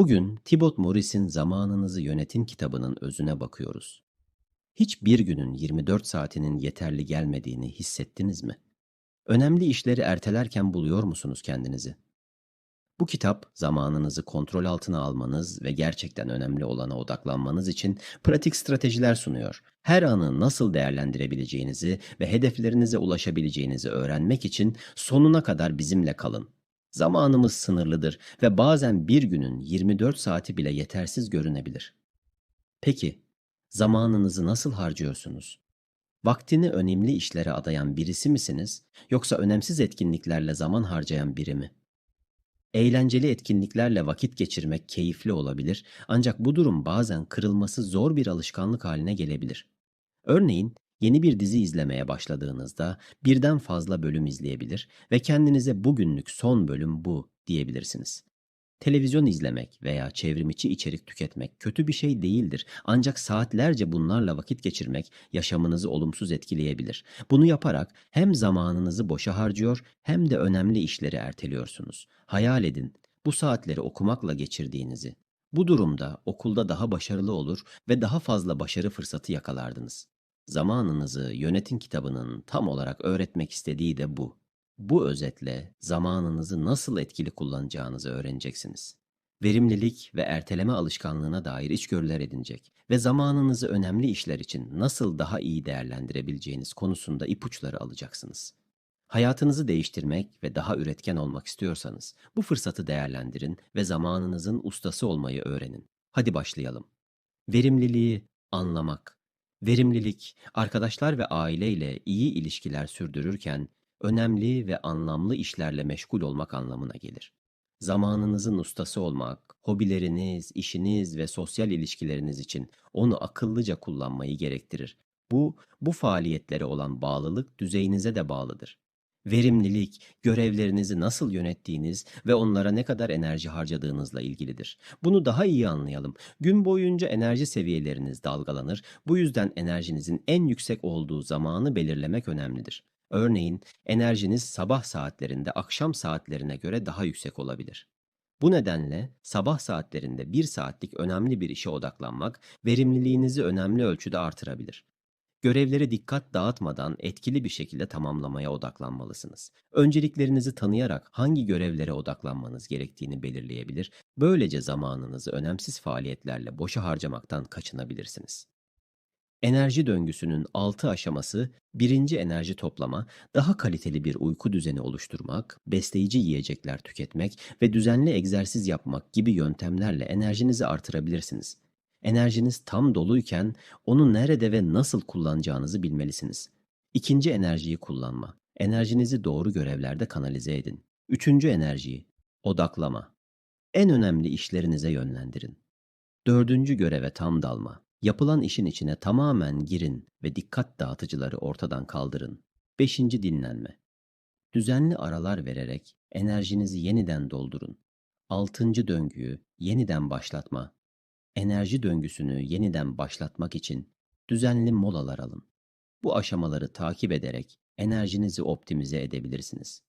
Bugün Thibaut Morris'in Zamanınızı Yönetin kitabının özüne bakıyoruz. Hiç bir günün 24 saatinin yeterli gelmediğini hissettiniz mi? Önemli işleri ertelerken buluyor musunuz kendinizi? Bu kitap zamanınızı kontrol altına almanız ve gerçekten önemli olana odaklanmanız için pratik stratejiler sunuyor. Her anı nasıl değerlendirebileceğinizi ve hedeflerinize ulaşabileceğinizi öğrenmek için sonuna kadar bizimle kalın. Zamanımız sınırlıdır ve bazen bir günün 24 saati bile yetersiz görünebilir. Peki, zamanınızı nasıl harcıyorsunuz? Vaktini önemli işlere adayan birisi misiniz yoksa önemsiz etkinliklerle zaman harcayan biri mi? Eğlenceli etkinliklerle vakit geçirmek keyifli olabilir ancak bu durum bazen kırılması zor bir alışkanlık haline gelebilir. Örneğin yeni bir dizi izlemeye başladığınızda birden fazla bölüm izleyebilir ve kendinize bugünlük son bölüm bu diyebilirsiniz. Televizyon izlemek veya çevrimiçi içerik tüketmek kötü bir şey değildir. Ancak saatlerce bunlarla vakit geçirmek yaşamınızı olumsuz etkileyebilir. Bunu yaparak hem zamanınızı boşa harcıyor hem de önemli işleri erteliyorsunuz. Hayal edin bu saatleri okumakla geçirdiğinizi. Bu durumda okulda daha başarılı olur ve daha fazla başarı fırsatı yakalardınız. Zamanınızı yönetin kitabının tam olarak öğretmek istediği de bu. Bu özetle zamanınızı nasıl etkili kullanacağınızı öğreneceksiniz. Verimlilik ve erteleme alışkanlığına dair içgörüler edinecek ve zamanınızı önemli işler için nasıl daha iyi değerlendirebileceğiniz konusunda ipuçları alacaksınız. Hayatınızı değiştirmek ve daha üretken olmak istiyorsanız bu fırsatı değerlendirin ve zamanınızın ustası olmayı öğrenin. Hadi başlayalım. Verimliliği anlamak. Verimlilik, arkadaşlar ve aileyle iyi ilişkiler sürdürürken önemli ve anlamlı işlerle meşgul olmak anlamına gelir. Zamanınızın ustası olmak, hobileriniz, işiniz ve sosyal ilişkileriniz için onu akıllıca kullanmayı gerektirir. Bu, bu faaliyetlere olan bağlılık düzeyinize de bağlıdır. Verimlilik, görevlerinizi nasıl yönettiğiniz ve onlara ne kadar enerji harcadığınızla ilgilidir. Bunu daha iyi anlayalım. Gün boyunca enerji seviyeleriniz dalgalanır. Bu yüzden enerjinizin en yüksek olduğu zamanı belirlemek önemlidir. Örneğin enerjiniz sabah saatlerinde akşam saatlerine göre daha yüksek olabilir. Bu nedenle sabah saatlerinde bir saatlik önemli bir işe odaklanmak verimliliğinizi önemli ölçüde artırabilir. Görevleri dikkat dağıtmadan etkili bir şekilde tamamlamaya odaklanmalısınız. Önceliklerinizi tanıyarak hangi görevlere odaklanmanız gerektiğini belirleyebilir, böylece zamanınızı önemsiz faaliyetlerle boşa harcamaktan kaçınabilirsiniz. Enerji döngüsünün 6 aşaması, birinci enerji toplama, daha kaliteli bir uyku düzeni oluşturmak, besleyici yiyecekler tüketmek ve düzenli egzersiz yapmak gibi yöntemlerle enerjinizi artırabilirsiniz. Enerjiniz tam doluyken onu nerede ve nasıl kullanacağınızı bilmelisiniz. İkinci enerjiyi kullanma. Enerjinizi doğru görevlerde kanalize edin. Üçüncü enerjiyi, odaklama. En önemli işlerinize yönlendirin. Dördüncü göreve tam dalma. Yapılan işin içine tamamen girin ve dikkat dağıtıcıları ortadan kaldırın. Beşinci dinlenme. Düzenli aralar vererek enerjinizi yeniden doldurun. Altıncı döngüyü yeniden başlatma. Enerji döngüsünü yeniden başlatmak için düzenli molalar alın. Bu aşamaları takip ederek enerjinizi optimize edebilirsiniz.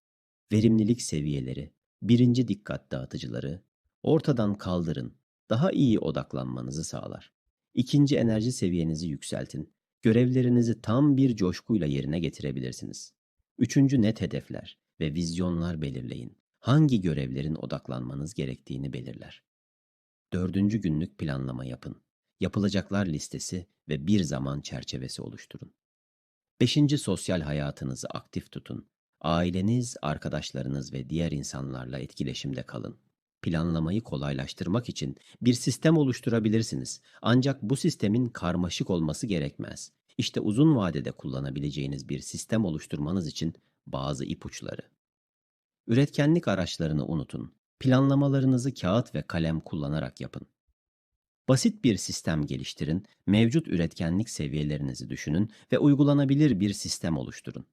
Verimlilik seviyeleri, birinci dikkat dağıtıcıları ortadan kaldırın. Daha iyi odaklanmanızı sağlar. İkinci enerji seviyenizi yükseltin. Görevlerinizi tam bir coşkuyla yerine getirebilirsiniz. Üçüncü net hedefler ve vizyonlar belirleyin. Hangi görevlerin odaklanmanız gerektiğini belirler. Dördüncü günlük planlama yapın. Yapılacaklar listesi ve bir zaman çerçevesi oluşturun. Beşinci sosyal hayatınızı aktif tutun. Aileniz, arkadaşlarınız ve diğer insanlarla etkileşimde kalın planlamayı kolaylaştırmak için bir sistem oluşturabilirsiniz. Ancak bu sistemin karmaşık olması gerekmez. İşte uzun vadede kullanabileceğiniz bir sistem oluşturmanız için bazı ipuçları. Üretkenlik araçlarını unutun. Planlamalarınızı kağıt ve kalem kullanarak yapın. Basit bir sistem geliştirin, mevcut üretkenlik seviyelerinizi düşünün ve uygulanabilir bir sistem oluşturun.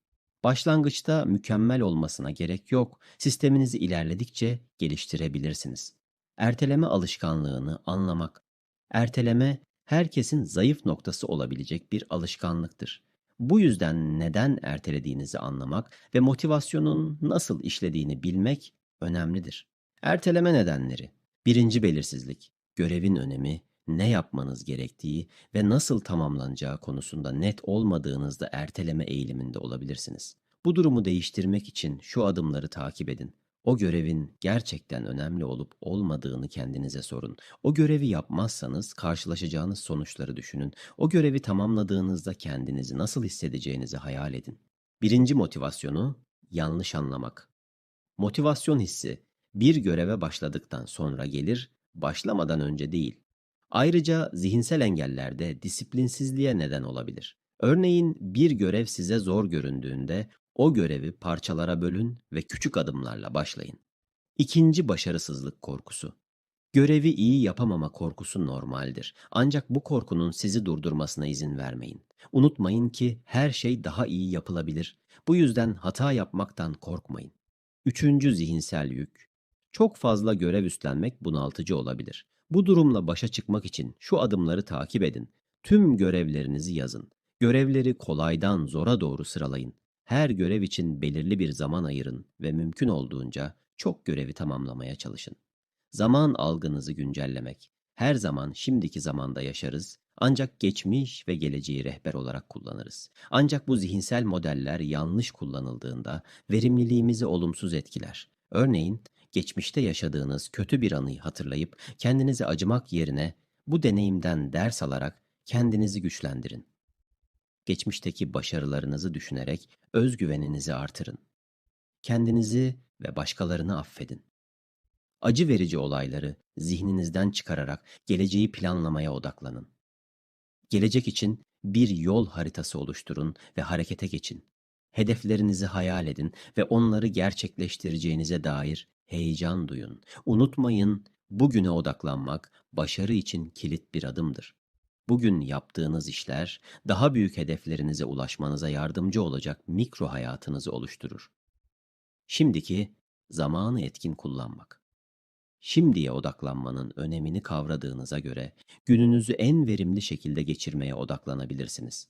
Başlangıçta mükemmel olmasına gerek yok. Sisteminizi ilerledikçe geliştirebilirsiniz. Erteleme alışkanlığını anlamak. Erteleme herkesin zayıf noktası olabilecek bir alışkanlıktır. Bu yüzden neden ertelediğinizi anlamak ve motivasyonun nasıl işlediğini bilmek önemlidir. Erteleme nedenleri Birinci belirsizlik, görevin önemi, ne yapmanız gerektiği ve nasıl tamamlanacağı konusunda net olmadığınızda erteleme eğiliminde olabilirsiniz. Bu durumu değiştirmek için şu adımları takip edin. O görevin gerçekten önemli olup olmadığını kendinize sorun. O görevi yapmazsanız karşılaşacağınız sonuçları düşünün. O görevi tamamladığınızda kendinizi nasıl hissedeceğinizi hayal edin. Birinci motivasyonu yanlış anlamak. Motivasyon hissi bir göreve başladıktan sonra gelir, başlamadan önce değil. Ayrıca zihinsel engeller de disiplinsizliğe neden olabilir. Örneğin bir görev size zor göründüğünde o görevi parçalara bölün ve küçük adımlarla başlayın. İkinci başarısızlık korkusu. Görevi iyi yapamama korkusu normaldir. Ancak bu korkunun sizi durdurmasına izin vermeyin. Unutmayın ki her şey daha iyi yapılabilir. Bu yüzden hata yapmaktan korkmayın. Üçüncü zihinsel yük. Çok fazla görev üstlenmek bunaltıcı olabilir. Bu durumla başa çıkmak için şu adımları takip edin. Tüm görevlerinizi yazın. Görevleri kolaydan zora doğru sıralayın. Her görev için belirli bir zaman ayırın ve mümkün olduğunca çok görevi tamamlamaya çalışın. Zaman algınızı güncellemek. Her zaman şimdiki zamanda yaşarız ancak geçmiş ve geleceği rehber olarak kullanırız. Ancak bu zihinsel modeller yanlış kullanıldığında verimliliğimizi olumsuz etkiler. Örneğin geçmişte yaşadığınız kötü bir anıyı hatırlayıp kendinize acımak yerine bu deneyimden ders alarak kendinizi güçlendirin. Geçmişteki başarılarınızı düşünerek özgüveninizi artırın. Kendinizi ve başkalarını affedin. Acı verici olayları zihninizden çıkararak geleceği planlamaya odaklanın. Gelecek için bir yol haritası oluşturun ve harekete geçin. Hedeflerinizi hayal edin ve onları gerçekleştireceğinize dair heyecan duyun. Unutmayın, bugüne odaklanmak başarı için kilit bir adımdır. Bugün yaptığınız işler daha büyük hedeflerinize ulaşmanıza yardımcı olacak mikro hayatınızı oluşturur. Şimdiki zamanı etkin kullanmak. Şimdiye odaklanmanın önemini kavradığınıza göre gününüzü en verimli şekilde geçirmeye odaklanabilirsiniz.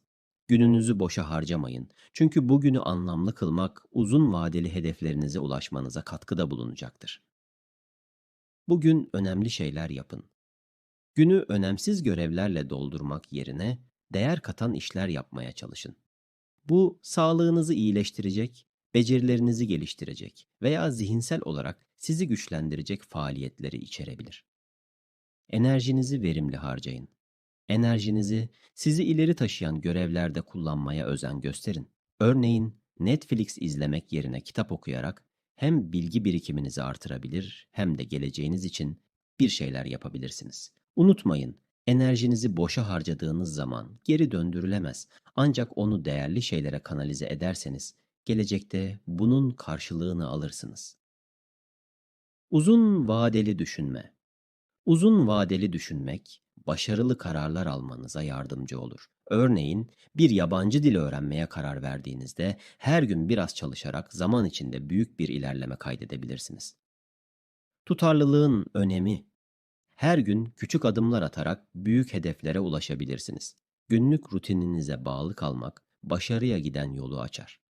Gününüzü boşa harcamayın. Çünkü bugünü anlamlı kılmak uzun vadeli hedeflerinize ulaşmanıza katkıda bulunacaktır. Bugün önemli şeyler yapın. Günü önemsiz görevlerle doldurmak yerine değer katan işler yapmaya çalışın. Bu sağlığınızı iyileştirecek, becerilerinizi geliştirecek veya zihinsel olarak sizi güçlendirecek faaliyetleri içerebilir. Enerjinizi verimli harcayın. Enerjinizi sizi ileri taşıyan görevlerde kullanmaya özen gösterin. Örneğin Netflix izlemek yerine kitap okuyarak hem bilgi birikiminizi artırabilir hem de geleceğiniz için bir şeyler yapabilirsiniz. Unutmayın, enerjinizi boşa harcadığınız zaman geri döndürülemez. Ancak onu değerli şeylere kanalize ederseniz gelecekte bunun karşılığını alırsınız. Uzun vadeli düşünme. Uzun vadeli düşünmek başarılı kararlar almanıza yardımcı olur. Örneğin bir yabancı dil öğrenmeye karar verdiğinizde her gün biraz çalışarak zaman içinde büyük bir ilerleme kaydedebilirsiniz. Tutarlılığın önemi. Her gün küçük adımlar atarak büyük hedeflere ulaşabilirsiniz. Günlük rutininize bağlı kalmak başarıya giden yolu açar.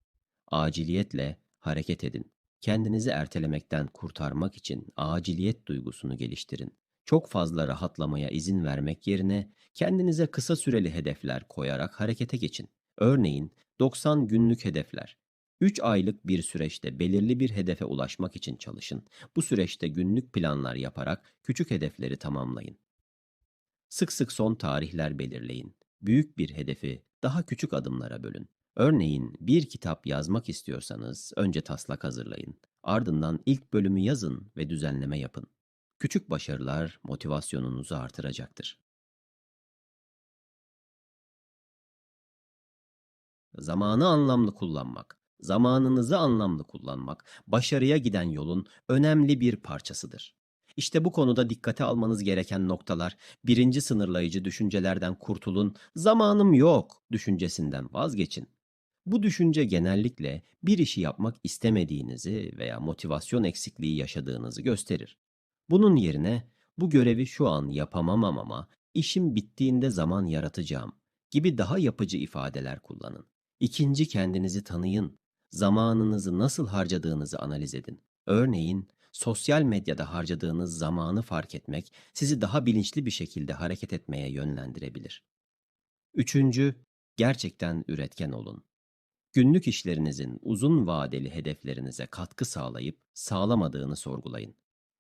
Aciliyetle hareket edin. Kendinizi ertelemekten kurtarmak için aciliyet duygusunu geliştirin. Çok fazla rahatlamaya izin vermek yerine kendinize kısa süreli hedefler koyarak harekete geçin. Örneğin 90 günlük hedefler. 3 aylık bir süreçte belirli bir hedefe ulaşmak için çalışın. Bu süreçte günlük planlar yaparak küçük hedefleri tamamlayın. Sık sık son tarihler belirleyin. Büyük bir hedefi daha küçük adımlara bölün. Örneğin bir kitap yazmak istiyorsanız önce taslak hazırlayın. Ardından ilk bölümü yazın ve düzenleme yapın. Küçük başarılar motivasyonunuzu artıracaktır. Zamanı anlamlı kullanmak, zamanınızı anlamlı kullanmak, başarıya giden yolun önemli bir parçasıdır. İşte bu konuda dikkate almanız gereken noktalar, birinci sınırlayıcı düşüncelerden kurtulun, zamanım yok düşüncesinden vazgeçin. Bu düşünce genellikle bir işi yapmak istemediğinizi veya motivasyon eksikliği yaşadığınızı gösterir. Bunun yerine bu görevi şu an yapamam ama işim bittiğinde zaman yaratacağım gibi daha yapıcı ifadeler kullanın. İkinci kendinizi tanıyın. Zamanınızı nasıl harcadığınızı analiz edin. Örneğin Sosyal medyada harcadığınız zamanı fark etmek sizi daha bilinçli bir şekilde hareket etmeye yönlendirebilir. Üçüncü, gerçekten üretken olun. Günlük işlerinizin uzun vadeli hedeflerinize katkı sağlayıp sağlamadığını sorgulayın.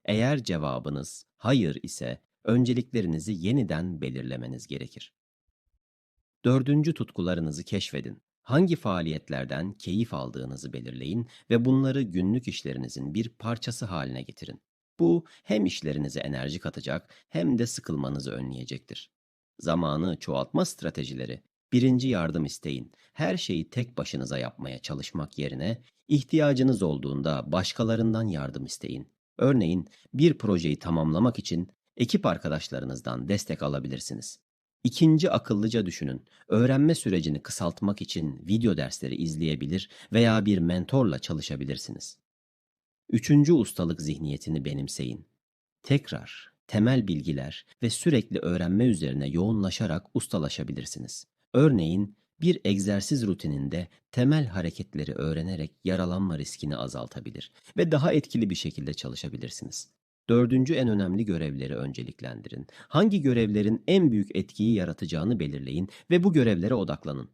Eğer cevabınız hayır ise önceliklerinizi yeniden belirlemeniz gerekir. Dördüncü tutkularınızı keşfedin. Hangi faaliyetlerden keyif aldığınızı belirleyin ve bunları günlük işlerinizin bir parçası haline getirin. Bu hem işlerinize enerji katacak hem de sıkılmanızı önleyecektir. Zamanı çoğaltma stratejileri. Birinci yardım isteyin. Her şeyi tek başınıza yapmaya çalışmak yerine ihtiyacınız olduğunda başkalarından yardım isteyin. Örneğin bir projeyi tamamlamak için ekip arkadaşlarınızdan destek alabilirsiniz. İkinci akıllıca düşünün. Öğrenme sürecini kısaltmak için video dersleri izleyebilir veya bir mentorla çalışabilirsiniz. Üçüncü ustalık zihniyetini benimseyin. Tekrar, temel bilgiler ve sürekli öğrenme üzerine yoğunlaşarak ustalaşabilirsiniz. Örneğin bir egzersiz rutininde temel hareketleri öğrenerek yaralanma riskini azaltabilir ve daha etkili bir şekilde çalışabilirsiniz. Dördüncü en önemli görevleri önceliklendirin. Hangi görevlerin en büyük etkiyi yaratacağını belirleyin ve bu görevlere odaklanın.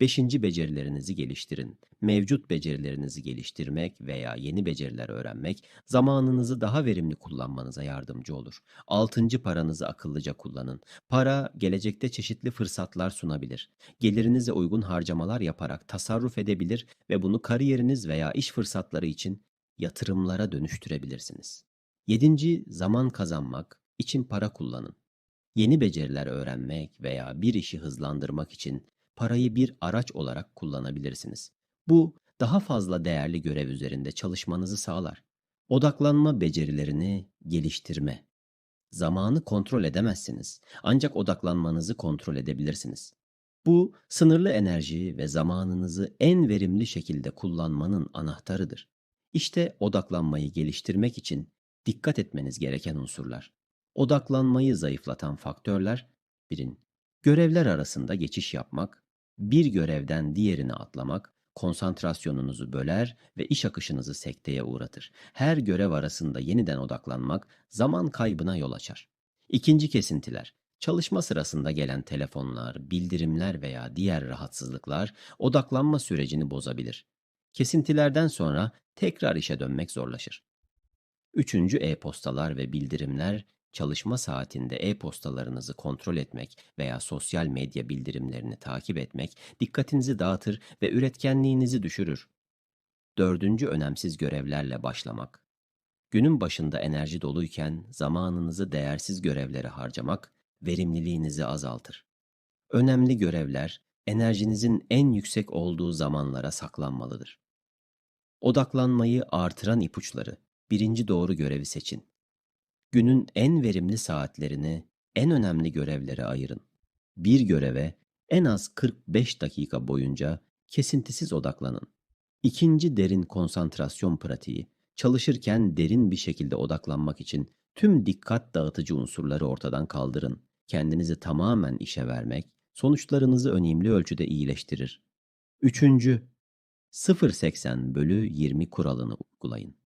Beşinci becerilerinizi geliştirin. Mevcut becerilerinizi geliştirmek veya yeni beceriler öğrenmek zamanınızı daha verimli kullanmanıza yardımcı olur. Altıncı paranızı akıllıca kullanın. Para gelecekte çeşitli fırsatlar sunabilir. Gelirinize uygun harcamalar yaparak tasarruf edebilir ve bunu kariyeriniz veya iş fırsatları için yatırımlara dönüştürebilirsiniz. Yedinci zaman kazanmak için para kullanın. Yeni beceriler öğrenmek veya bir işi hızlandırmak için parayı bir araç olarak kullanabilirsiniz. Bu daha fazla değerli görev üzerinde çalışmanızı sağlar. Odaklanma becerilerini geliştirme. Zamanı kontrol edemezsiniz. Ancak odaklanmanızı kontrol edebilirsiniz. Bu sınırlı enerji ve zamanınızı en verimli şekilde kullanmanın anahtarıdır. İşte odaklanmayı geliştirmek için dikkat etmeniz gereken unsurlar. Odaklanmayı zayıflatan faktörler, birin, görevler arasında geçiş yapmak, bir görevden diğerine atlamak, konsantrasyonunuzu böler ve iş akışınızı sekteye uğratır. Her görev arasında yeniden odaklanmak zaman kaybına yol açar. İkinci kesintiler, çalışma sırasında gelen telefonlar, bildirimler veya diğer rahatsızlıklar odaklanma sürecini bozabilir. Kesintilerden sonra tekrar işe dönmek zorlaşır. Üçüncü e-postalar ve bildirimler çalışma saatinde e-postalarınızı kontrol etmek veya sosyal medya bildirimlerini takip etmek dikkatinizi dağıtır ve üretkenliğinizi düşürür. Dördüncü önemsiz görevlerle başlamak. Günün başında enerji doluyken zamanınızı değersiz görevlere harcamak verimliliğinizi azaltır. Önemli görevler enerjinizin en yüksek olduğu zamanlara saklanmalıdır. Odaklanmayı artıran ipuçları birinci doğru görevi seçin. Günün en verimli saatlerini en önemli görevlere ayırın. Bir göreve en az 45 dakika boyunca kesintisiz odaklanın. İkinci derin konsantrasyon pratiği, çalışırken derin bir şekilde odaklanmak için tüm dikkat dağıtıcı unsurları ortadan kaldırın. Kendinizi tamamen işe vermek, sonuçlarınızı önemli ölçüde iyileştirir. Üçüncü, 0.80 bölü 20 kuralını uygulayın.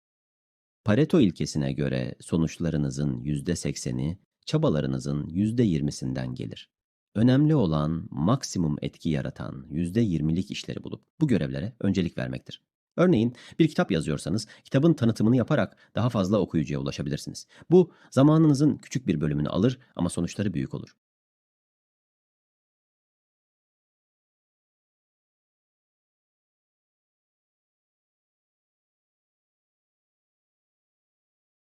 Pareto ilkesine göre sonuçlarınızın %80'i çabalarınızın %20'sinden gelir. Önemli olan maksimum etki yaratan %20'lik işleri bulup bu görevlere öncelik vermektir. Örneğin bir kitap yazıyorsanız kitabın tanıtımını yaparak daha fazla okuyucuya ulaşabilirsiniz. Bu zamanınızın küçük bir bölümünü alır ama sonuçları büyük olur.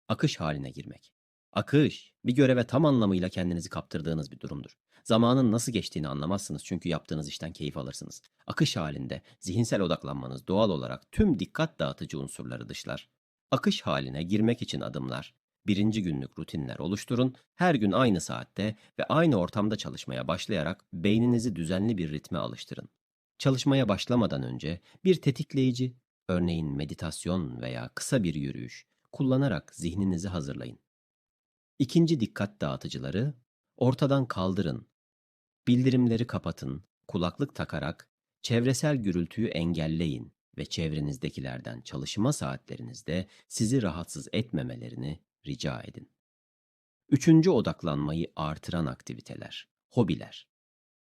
Akış haline girmek. Akış, bir göreve tam anlamıyla kendinizi kaptırdığınız bir durumdur. Zamanın nasıl geçtiğini anlamazsınız çünkü yaptığınız işten keyif alırsınız. Akış halinde zihinsel odaklanmanız doğal olarak tüm dikkat dağıtıcı unsurları dışlar. Akış haline girmek için adımlar. Birinci günlük rutinler oluşturun, her gün aynı saatte ve aynı ortamda çalışmaya başlayarak beyninizi düzenli bir ritme alıştırın. Çalışmaya başlamadan önce bir tetikleyici, örneğin meditasyon veya kısa bir yürüyüş, kullanarak zihninizi hazırlayın. İkinci dikkat dağıtıcıları ortadan kaldırın. Bildirimleri kapatın, kulaklık takarak çevresel gürültüyü engelleyin ve çevrenizdekilerden çalışma saatlerinizde sizi rahatsız etmemelerini rica edin. Üçüncü odaklanmayı artıran aktiviteler, hobiler.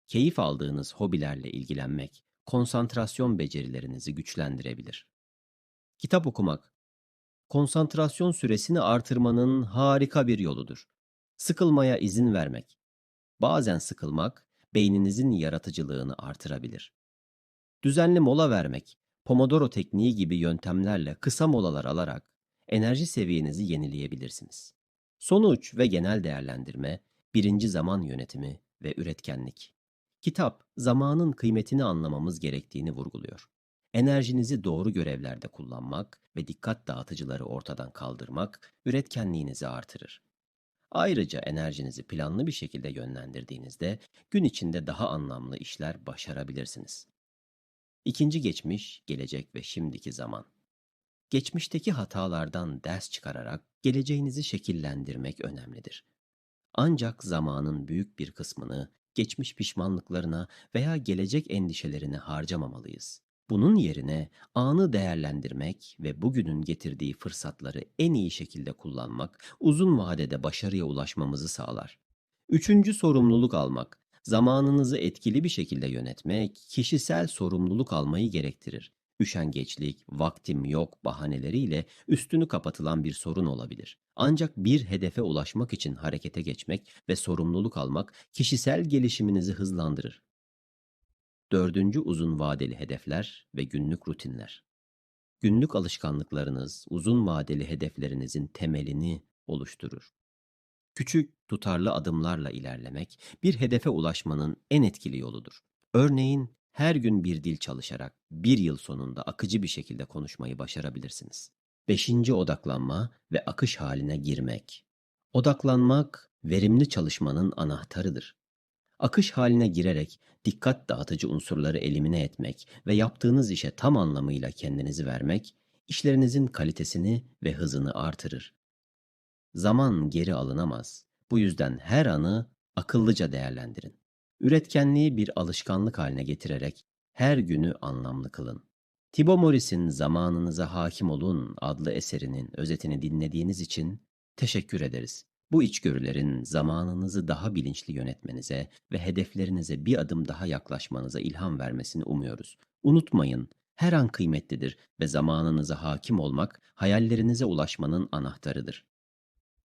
Keyif aldığınız hobilerle ilgilenmek, konsantrasyon becerilerinizi güçlendirebilir. Kitap okumak, konsantrasyon süresini artırmanın harika bir yoludur. Sıkılmaya izin vermek. Bazen sıkılmak, beyninizin yaratıcılığını artırabilir. Düzenli mola vermek, Pomodoro tekniği gibi yöntemlerle kısa molalar alarak enerji seviyenizi yenileyebilirsiniz. Sonuç ve genel değerlendirme, birinci zaman yönetimi ve üretkenlik. Kitap, zamanın kıymetini anlamamız gerektiğini vurguluyor. Enerjinizi doğru görevlerde kullanmak ve dikkat dağıtıcıları ortadan kaldırmak üretkenliğinizi artırır. Ayrıca enerjinizi planlı bir şekilde yönlendirdiğinizde gün içinde daha anlamlı işler başarabilirsiniz. İkinci geçmiş, gelecek ve şimdiki zaman. Geçmişteki hatalardan ders çıkararak geleceğinizi şekillendirmek önemlidir. Ancak zamanın büyük bir kısmını geçmiş pişmanlıklarına veya gelecek endişelerine harcamamalıyız. Bunun yerine anı değerlendirmek ve bugünün getirdiği fırsatları en iyi şekilde kullanmak uzun vadede başarıya ulaşmamızı sağlar. Üçüncü sorumluluk almak. Zamanınızı etkili bir şekilde yönetmek kişisel sorumluluk almayı gerektirir. Üşengeçlik, vaktim yok bahaneleriyle üstünü kapatılan bir sorun olabilir. Ancak bir hedefe ulaşmak için harekete geçmek ve sorumluluk almak kişisel gelişiminizi hızlandırır. Dördüncü uzun vadeli hedefler ve günlük rutinler. Günlük alışkanlıklarınız uzun vadeli hedeflerinizin temelini oluşturur. Küçük, tutarlı adımlarla ilerlemek bir hedefe ulaşmanın en etkili yoludur. Örneğin her gün bir dil çalışarak bir yıl sonunda akıcı bir şekilde konuşmayı başarabilirsiniz. Beşinci odaklanma ve akış haline girmek. Odaklanmak verimli çalışmanın anahtarıdır. Akış haline girerek dikkat dağıtıcı unsurları elimine etmek ve yaptığınız işe tam anlamıyla kendinizi vermek, işlerinizin kalitesini ve hızını artırır. Zaman geri alınamaz. Bu yüzden her anı akıllıca değerlendirin. Üretkenliği bir alışkanlık haline getirerek her günü anlamlı kılın. Thibaut Morris'in Zamanınıza Hakim Olun adlı eserinin özetini dinlediğiniz için teşekkür ederiz. Bu içgörülerin zamanınızı daha bilinçli yönetmenize ve hedeflerinize bir adım daha yaklaşmanıza ilham vermesini umuyoruz. Unutmayın, her an kıymetlidir ve zamanınıza hakim olmak hayallerinize ulaşmanın anahtarıdır.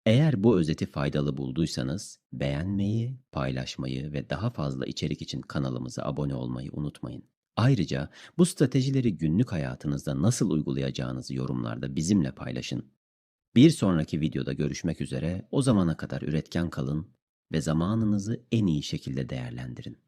Eğer bu özeti faydalı bulduysanız beğenmeyi, paylaşmayı ve daha fazla içerik için kanalımıza abone olmayı unutmayın. Ayrıca bu stratejileri günlük hayatınızda nasıl uygulayacağınızı yorumlarda bizimle paylaşın. Bir sonraki videoda görüşmek üzere. O zamana kadar üretken kalın ve zamanınızı en iyi şekilde değerlendirin.